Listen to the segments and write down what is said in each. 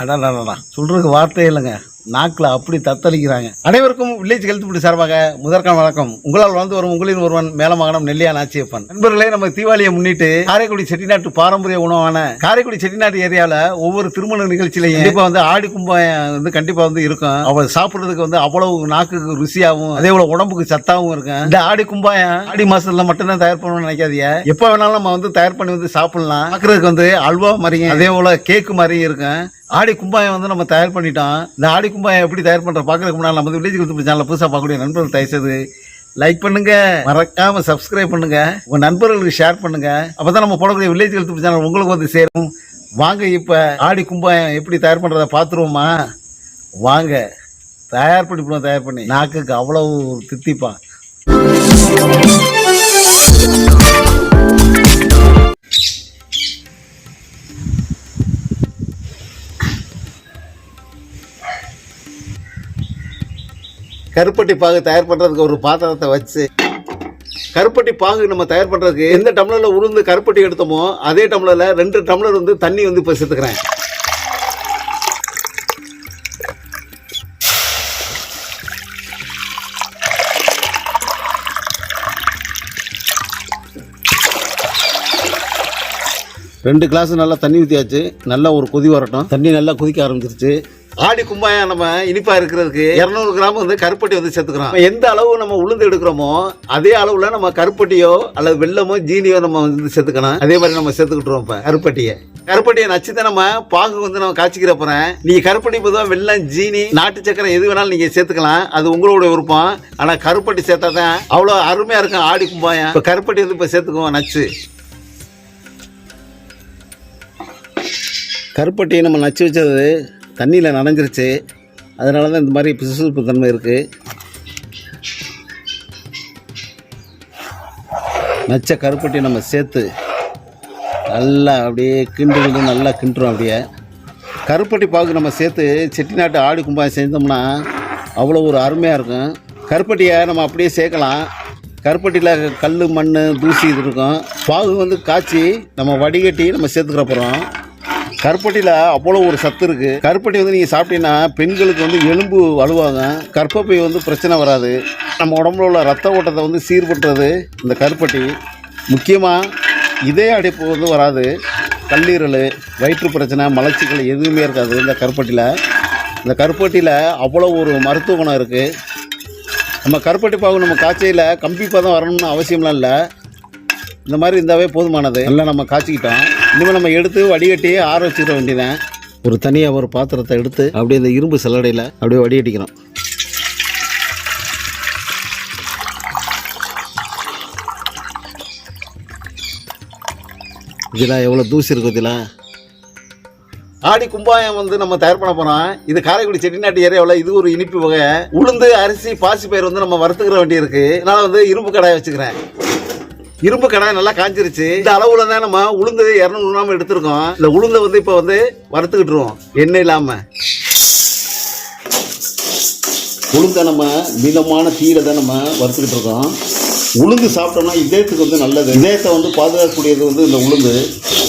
அடாடாடா சொல்றதுக்கு வார்த்தையே இல்லைங்க. நாக்கில் அப்படி தத்தளிக்கிறாங்க. அனைவருக்கும் வில்லேஜ் ஹெல்த் ஃபுட் சார்பாக முதற்கான வணக்கம். உங்களால் வளர்ந்து வரும் உங்களின் ஒருவன் மேலமகனம் நெல்லியா நாச்சியப்பன் நண்பர்களே நம்ம தீபாவளியை முன்னிட்டு காரைக்குடி செட்டிநாட்டு பாரம்பரிய உணவான காரைக்குடி செட்டிநாட்டு ஏரியாவில் ஒவ்வொரு திருமண நிகழ்ச்சியிலையும் இப்போ வந்து ஆடி கும்பம் வந்து கண்டிப்பாக வந்து இருக்கும். அவள் சாப்பிட்றதுக்கு வந்து அவ்வளவு நாக்குக்கு ருசியாகவும் அதே போல உடம்புக்கு சத்தாகவும் இருக்கும். இந்த ஆடி கும்பாயம் ஆடி மாசத்துல மட்டும்தான் தயார் பண்ணணும்னு நினைக்காதீங்க. எப்போ வேணாலும் நம்ம வந்து தயார் பண்ணி வந்து சாப்பிடலாம். பார்க்கறதுக்கு வந்து அல்வா மாதிரியும் அதே போல கேக்கு மாதிரியும் இருக்கும். ஆடி கும்பாயம் வந்து நம்ம தயார் பண்ணிட்டோம். இந்த ஆடி கும்பாயம் எப்படி தயார் பண்ணுற பார்க்கறதுக்கு முன்னாடி நம்ம வந்து வில்லேஜ் குத்து சேனல் புதுசாக பார்க்கக்கூடிய நண்பர்கள் தயவுசெய்து லைக் பண்ணுங்க. மறக்காம சப்ஸ்கிரைப் பண்ணுங்க. உங்க நண்பர்களுக்கு ஷேர் பண்ணுங்க. அப்பதான் நம்ம போடக்கூடிய வில்லேஜ் ஹெல்த் சேனல் உங்களுக்கு வந்து சேரும். வாங்க இப்ப ஆடி கும்பாயம் எப்படி தயார் பண்றதை பார்த்துருவோமா? வாங்க. தயார் பண்ணி போடுவோம் தயார் பண்ணி. நாக்குக்கு அவ்வளவு தித்திப்பான். கருப்பட்டி பாகு தயார் பண்ணுறதுக்கு ஒரு பாத்திரத்தை வச்சு கருப்பட்டி பாகு நம்ம தயார் பண்ணுறதுக்கு எந்த டம்ளரில் உளுந்து கருப்பட்டி எடுத்தோமோ அதே டம்ளரில் ரெண்டு டம்ளர் வந்து தண்ணி வந்து இப்போ சேர்த்துக்கிறேன் ரெண்டு கிளாஸ் நல்லா தண்ணி ஊற்றியாச்சு நல்லா ஒரு கொதி வரட்டும். தண்ணி நல்லா கொதிக்க ஆரம்பிச்சிருச்சு. ஆடி கும்பாயம் நம்ம இனிப்பா இருக்கிறதுக்கு இரநூறு கிராம் வந்து கருப்பட்டி வந்து சேர்த்துக்கிறோம். எந்த அளவு நம்ம உளுந்து எடுக்கிறோமோ அதே அளவுல நம்ம கருப்பட்டியோ அல்லது வெள்ளமோ ஜீனியோ நம்ம வந்து சேர்த்துக்கணும். அதே மாதிரி நம்ம சேர்த்துக்கிட்டுருவோம் இப்ப கருப்பட்டியை. கருப்பட்டியை நச்சுதான் நம்ம பாகு வந்து நம்ம காய்ச்சிக்கிற போறேன் நீங்க கருப்பட்டி பொதுவாக வெள்ளம் ஜீனி நாட்டு சக்கரை எது வேணாலும் நீங்க சேர்த்துக்கலாம். அது உங்களோட விருப்பம். ஆனா கருப்பட்டி சேர்த்தா தான் அவ்வளோ அருமையா இருக்கும் ஆடி கும்பாயம். இப்ப கருப்பட்டி வந்து இப்ப சேர்த்துக்குவோம் நச்சு. கருப்பட்டியை நம்ம நச்சு வச்சது தண்ணியில் நனைஞ்சிருச்சு. அதனால தான் இந்த மாதிரி பிசுசுப்பு தன்மை இருக்குது நச்ச கருப்பட்டியை நம்ம சேர்த்து நல்லா அப்படியே கிண்டு கிண்டு நல்லா கிண்டுறோம் அப்படியே. கருப்பட்டி பாகு நம்ம சேர்த்து செட்டிநாட்டு ஆடி கும்பாய் செஞ்சோம்னா அவ்வளோ ஒரு அருமையாக இருக்கும். கருப்பட்டியை நம்ம அப்படியே சேர்க்கலாம். கருப்பட்டியில் கல் மண் தூசி இது இருக்கும். பாகு வந்து காய்ச்சி நம்ம வடிகட்டி நம்ம சேர்த்துக்கிற போகிறோம் கருப்பட்டியில் அவ்வளோ ஒரு சத்து இருக்குது கருப்பட்டி வந்து நீங்கள் சாப்பிட்டீங்கன்னா பெண்களுக்கு வந்து எலும்பு வலுவாங்க கற்பப்பை வந்து பிரச்சனை வராது. நம்ம உடம்புல உள்ள ரத்த ஓட்டத்தை வந்து சீர்படுறது இந்த கருப்பட்டி. முக்கியமாக இதே அடைப்பு வந்து வராது. கல்லீரல் வயிற்று பிரச்சனை மலச்சிக்கல் எதுவுமே இருக்காது இந்த கருப்பட்டியில். இந்த கருப்பட்டியில் அவ்வளோ ஒரு மருத்துவ குணம் இருக்குது நம்ம கருப்பட்டி பாகு நம்ம காய்ச்சையில் கம்பிப்பாக தான் வரணும்னு அவசியம்லாம் இல்லை. இந்த மாதிரி இருந்தாவே போதுமானது. நல்லா நம்ம காய்ச்சிக்கிட்டோம். இனிமேல் நம்ம எடுத்து வடிகட்டி ஆற வச்சுக்கிற வேண்டியதான் ஒரு தனியாக ஒரு பாத்திரத்தை எடுத்து அப்படியே இந்த இரும்பு சல்லடையில் அப்படியே வடிகட்டிக்கிறோம் இதில் எவ்வளோ தூசி இருக்கு இதில் ஆடி கும்பாயம் வந்து நம்ம தயார் பண்ண போகிறோம் இது காரைக்குடி செட்டிநாட்டு ஏரியாவில் இது ஒரு இனிப்பு வகை. உளுந்து அரிசி பாசி பயிர் வந்து நம்ம வறுத்துக்கிற வேண்டியிருக்கு. அதனால் வந்து இரும்பு கடாயை வச்சுக்கிறேன். இரும்பு கடாய் நல்லா காஞ்சிருச்சு. இந்த அளவுல தான் நம்ம உளுந்து இரநூறு கிராம் எடுத்திருக்கோம். இந்த உளுந்தை வந்து இப்போ வந்து வறுத்துக்கிட்டுருவோம் எண்ணெய் இல்லாம. உளுந்தை நம்ம மிதமான தீயில தான் நம்ம வறுத்துக்கிட்டு இருக்கோம். உளுந்து சாப்பிட்டோம்னா இதயத்துக்கு வந்து நல்லது. இதயத்தை வந்து பாதுகாக்கக்கூடியது வந்து இந்த உளுந்து.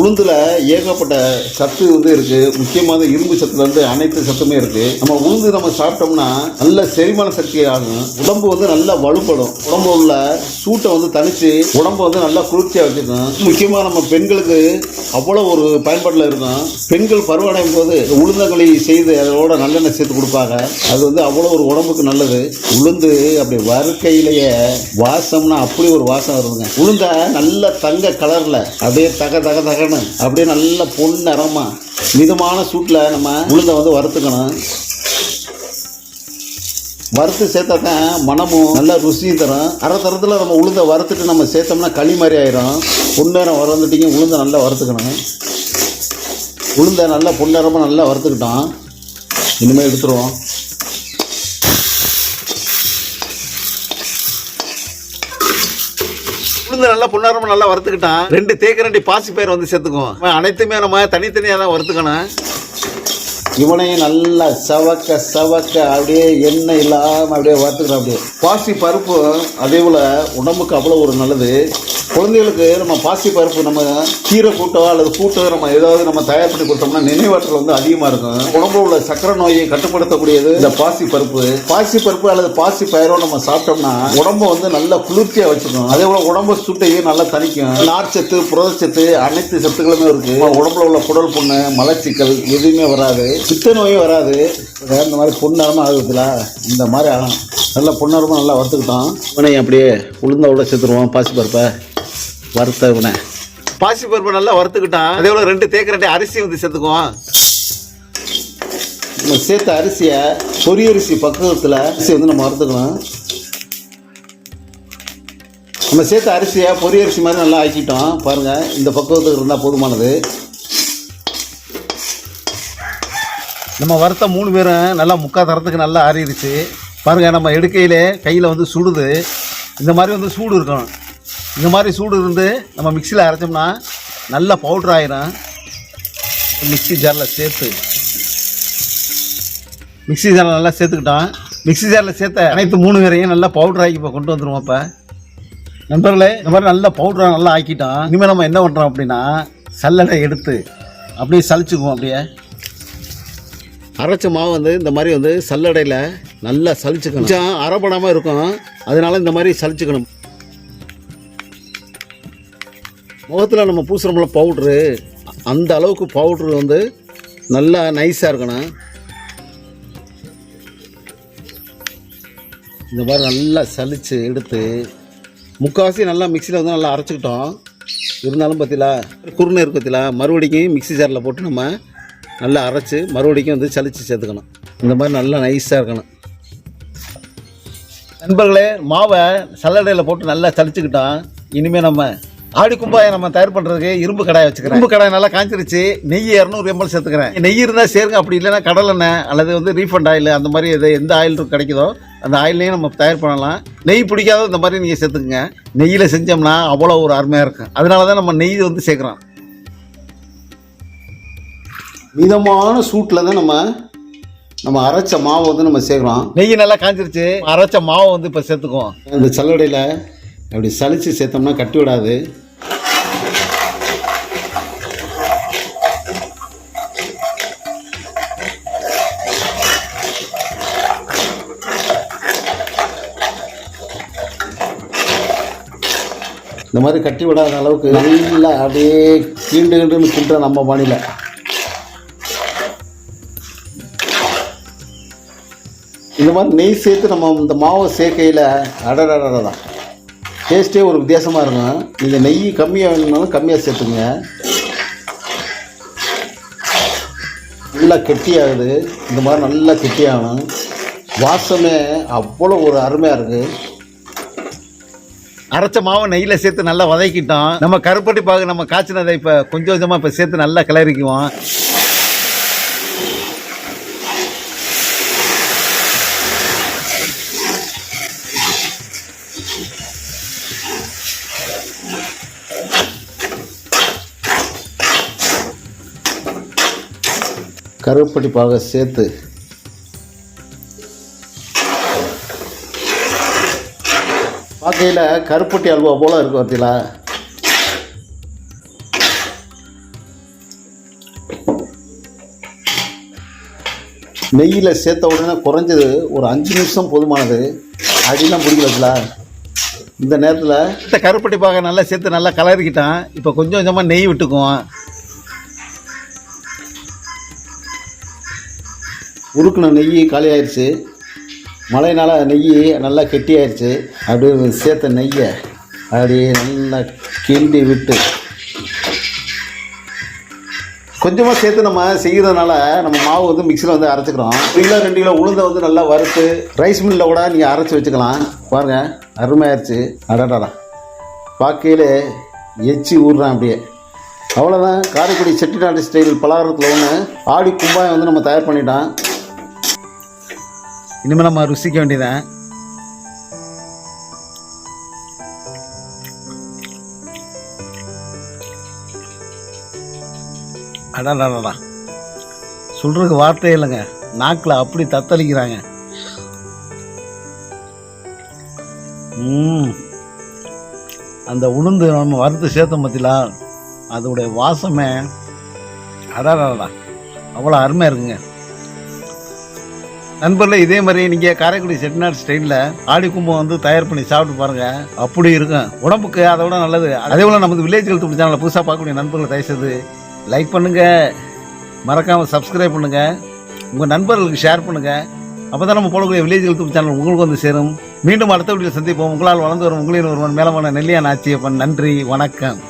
உளுந்தில் ஏகப்பட்ட சத்து வந்து இருக்குது முக்கியமாக இரும்பு சத்துலேருந்து அனைத்து சத்துமே இருக்குது நம்ம உளுந்து நம்ம சாப்பிட்டோம்னா நல்ல செரிமான சக்தி ஆகும். உடம்பு வந்து நல்லா வலுப்படும். உடம்பு உள்ள சூட்டை வந்து தனித்து உடம்பு வந்து நல்லா குளிர்ச்சியாக வச்சுக்கும் முக்கியமாக நம்ம பெண்களுக்கு அவ்வளோ ஒரு பயன்பாட்டில் இருக்கும் பெண்கள் பருவடையும் போது உளுந்தங்களி செய்து அதோட நல்லெண்ணெய் சேர்த்து கொடுப்பாங்க. அது வந்து அவ்வளோ ஒரு உடம்புக்கு நல்லது. உளுந்து அப்படி வறுக்கையிலேயே வாசம்னா அப்படி ஒரு வாசம் வருதுங்க. உளுந்த நல்ல தங்க கலரில் அப்படியே தக தக தகன்னு அப்படியே நல்ல பொன்னரமா மிதமான சூட்டில் நம்ம உளுந்தை வந்து வறுத்துக்கணும். வறுத்து சேர்த்தா தான் மனமும் நல்ல ருசியும் தரும். அரை தரத்தில் நம்ம உளுந்தை வறுத்துட்டு நம்ம சேர்த்தோம்னா களி மாதிரி ஆயிரும். பொன்னேரம் வறந்துட்டீங்க உளுந்தை நல்லா வறுத்துக்கணும். உளுந்தை நல்லா பொன்னேரமாக நல்லா வறுத்துக்கிட்டோம். இனிமேல் எடுத்துருவோம். உளுந்து நல்லா பொன்னாரமா நல்லா வறுத்துக்கிட்டான். ரெண்டு தேக்கரண்டி பாசி பயிர் வந்து சேர்த்துக்குவோம். அனைத்துமே நம்ம தனித்தனியாக தான் வறுத்துக்கணும். இவனையும் நல்லா சவக்க சவக்க அப்படியே எண்ணெய் இல்லாமல் அப்படியே வறுத்துக்கிறோம் அப்படியே. பாசி பருப்பு அதே போல் உடம்புக்கு அவ்வளோ ஒரு நல்லது. குழந்தைகளுக்கு நம்ம பாசி பருப்பு நம்ம கீரை கூட்டோ அல்லது கூட்டோ நம்ம ஏதாவது நம்ம தயார் பண்ணி கொடுத்தோம்னா நினைவாற்றல் வந்து அதிகமாக இருக்கும். உடம்புல உள்ள சக்கரை நோயை கட்டுப்படுத்தக்கூடியது இந்த பாசி பருப்பு. பாசி பருப்பு அல்லது பாசி பயிரோ நம்ம சாப்பிட்டோம்னா உடம்பு வந்து நல்லா குளிர்ச்சியாக வச்சுக்கும். அதே போல் உடம்பு சுட்டையும் நல்லா தணிக்கும். நார்ச்சத்து புரதச்சத்து அனைத்து சத்துக்களுமே இருக்கு. உடம்புல உள்ள குடல் புண்ணு மலச்சிக்கல் எதுவுமே வராது. பித்த நோயும் வராது. இந்த மாதிரி பொண்ணாரமாக ஆகுதுல இந்த மாதிரி நல்லா பொண்ணாரமாக நல்லா வறுத்துக்கிட்டோம் உடனே அப்படியே உளுந்த உள்ள சேர்த்துருவோம் பாசி பருப்பை. வறுத்த இவனை பாசி பருப்பை நல்லா வறுத்துக்கிட்டான். அதே போல ரெண்டு தேக்கரண்டி அரிசி வந்து சேர்த்துக்குவோம் நம்ம சேர்த்த அரிசியை பொரியரிசி பக்குவத்தில் அரிசி வந்து நம்ம வறுத்துக்கணும். நம்ம சேர்த்த அரிசியை பொரியரிசி மாதிரி நல்லா ஆக்கிட்டோம். பாருங்கள் இந்த பக்குவத்துக்கு இருந்தால் போதுமானது. நம்ம வறுத்த மூணு பேரும் நல்லா முக்கா தரத்துக்கு நல்லா ஆறிடுச்சு. பாருங்கள் நம்ம எடுக்கையிலே கையில் வந்து சுடுது. இந்த மாதிரி வந்து சூடு இருக்கணும். இந்த மாதிரி சூடு இருந்து நம்ம மிக்சியில் அரைச்சோம்னா நல்ல பவுட்ரு ஆயிரும். மிக்ஸி ஜாரில் சேர்த்து. மிக்சி ஜாரில் நல்லா சேர்த்துக்கிட்டோம். மிக்ஸி ஜாரில் சேர்த்த அனைத்து மூணு பேரையும் நல்லா பவுட்ரு ஆக்கி இப்போ கொண்டு வந்துடுவோம் இப்போ. நண்பர்களே இந்த மாதிரி நல்லா பவுட்ராக நல்லா ஆக்கிட்டோம். இனிமேல் நம்ம என்ன பண்ணுறோம் அப்படின்னா சல்லடை எடுத்து அப்படியே சலிச்சுக்குவோம் அப்படியே. அரைச்ச மாவு வந்து இந்த மாதிரி வந்து சல்லடையில் நல்லா சலிச்சுக்கணும். கொஞ்சம் அரைப்படாமல் இருக்கும் அதனால இந்த மாதிரி சலிச்சுக்கணும். முகத்தில் நம்ம பூசுகிறோம்ல பவுட்ரு அந்த அளவுக்கு பவுட்ரு வந்து நல்லா நைஸாக இருக்கணும். இந்த மாதிரி நல்லா சலித்து எடுத்து முக்கால்வாசி நல்லா மிக்சியில் வந்து நல்லா அரைச்சிக்கிட்டோம். இருந்தாலும் பார்த்தீங்களா குருணை இருக்கு பார்த்தீங்களா மறுபடிக்கும் மிக்ஸி ஜாரில் போட்டு நம்ம நல்லா அரைச்சி மறுபடிக்கும் வந்து சளிச்சு சேர்த்துக்கணும். இந்த மாதிரி நல்லா நைஸாக இருக்கணும். நண்பர்களே மாவை சல்லடையில் போட்டு நல்லா சளிச்சுக்கிட்டோம் இனிமேல் நம்ம ஆடி கும்பாயை நம்ம தயார் பண்ணுறதுக்கு இரும்பு கடாய் வச்சுக்கிறேன். இரும்பு கடாய் நல்லா காய்ச்சிருச்சு நெய் இரநூறு எம்எல் சேர்த்துக்கிறேன். நெய் இருந்தால் சேருங்க அப்படி இல்லைன்னா கடல் எண்ணெய் அல்லது வந்து ரீஃபண்ட் ஆயில் அந்த மாதிரி எது எந்த ஆயில் கிடைக்குதோ அந்த ஆயிலையும் நம்ம தயார் பண்ணலாம். நெய் பிடிக்காத இந்த மாதிரி நீங்கள் சேர்த்துக்குங்க. நெய்யில் செஞ்சோம்னா அவ்வளோ ஒரு அருமையாக இருக்கும். அதனால தான் நம்ம நெய் வந்து சேர்க்குறோம். மிதமான சூட்டில் தான் நம்ம நம்ம அரைச்ச மாவை வந்து நம்ம சேர்க்குறோம். நெய் நல்லா காஞ்சிருச்சு. அரைச்ச மாவை வந்து இப்போ சேர்த்துக்குவோம். இந்த சல்லடையில் அப்படி சலிச்சு சேர்த்தோம்னா கட்டி விடாது. இந்த மாதிரி கட்டி விடாத அளவுக்கு நல்லா அப்படியே கீண்டு கீண்டுன்னு கிண்டுற நம்ம பாணியில். இந்த மாதிரி நெய் சேர்த்து நம்ம இந்த மாவை சேர்க்கையில் அடடடடா டேஸ்ட்டே ஒரு வித்தியாசமாக இருக்கும். நீங்கள் நெய் கம்மியாக வேணும்னாலும் கம்மியாக சேர்த்துங்க நல்லா கெட்டியாகுது. இந்த மாதிரி நல்லா கெட்டியாகணும். வாசமே அவ்வளோ ஒரு அருமையாக இருக்குது அரைச்ச மாவை நெய்யில் சேர்த்து நல்லா வதக்கிட்டோம். நம்ம கருப்பட்டி பாகு நம்ம காய்ச்சினதை இப்போ கொஞ்சம் கொஞ்சமாக இப்போ சேர்த்து நல்லா கிளறிக்குவோம். கருப்பட்டி பாக சேர்த்து பார்க்கையில் கருப்பட்டி அல்வா போல் இருக்கும் பார்த்தீங்களா நெய்யில் சேர்த்த உடனே குறைஞ்சது ஒரு அஞ்சு நிமிஷம் போதுமானது. அடிலாம் பிடிக்கல இந்த நேரத்தில் இந்த கருப்பட்டி பாக நல்லா சேர்த்து நல்லா கலரிக்கிட்டான். இப்போ கொஞ்சம் கொஞ்சமாக நெய் விட்டுக்குவோம் உருக்குன நெய் காலி ஆயிடுச்சு மழைனால நெய் நல்லா கெட்டியாயிடுச்சு அப்படியே சேர்த்த நெய்யை அப்படியே நல்லா கிண்டி விட்டு கொஞ்சமாக சேர்த்து நம்ம செய்கிறதுனால நம்ம மாவு வந்து மிக்சியில் வந்து அரைச்சிக்கிறோம். ஒரு கிலோ ரெண்டு கிலோ உளுந்தை வந்து நல்லா வறுத்து ரைஸ் மில்லில் கூட நீங்கள் அரைச்சி வச்சுக்கலாம். பாருங்கள் அருமையாயிருச்சு. அடடா பார்க்கையில் எச்சி ஊடுறான் அப்படியே. அவ்வளோதான் காரைக்குடி செட்டிநாடு ஸ்டைல் பலகாரத்தில் ஒன்று ஆடி கும்பாயம் வந்து நம்ம தயார் பண்ணிட்டோம் இனிமேல் நம்ம ருசிக்க வேண்டியதான் அடாடாடா சொல்கிறதுக்கு வார்த்தையே இல்லைங்க. நாக்கில் அப்படி தத்தளிக்கிறாங்க. அந்த உளுந்து நம்ம வறுத்து சேர்த்தோம் பார்த்தீங்களா அதோடைய வாசமே. அடாடாடா அவ்வளோ அருமையாக இருக்குங்க. நண்பரில் இதே மாதிரி நீங்கள் காரைக்குடி செட்டிநாடு ஸ்டைலில் ஆடி கும்பம் வந்து தயார் பண்ணி சாப்பிட்டு பாருங்கள் அப்படி இருக்கும். உடம்புக்கு அதை விட நல்லது. அதே போல் நமது வில்லேஜ் ஹெல்த் சேனலில் புதுசாக பார்க்கக்கூடிய நண்பர்களை தயவுசெய்து லைக் பண்ணுங்கள் மறக்காமல் சப்ஸ்கிரைப் பண்ணுங்கள் உங்கள் நண்பர்களுக்கு ஷேர் பண்ணுங்கள் அப்போ தான் நம்ம போடக்கூடிய வில்லேஜ் ஹெல்த் சேனல் உங்களுக்கு வந்து சேரும். மீண்டும் அடுத்த வீட்டில் சந்திப்போம். உங்களால் வளர்ந்து வரும் உங்களின் ஒருவன் மேலமான நெல்லியான் ஆட்சியப்பன் நன்றி. வணக்கம்.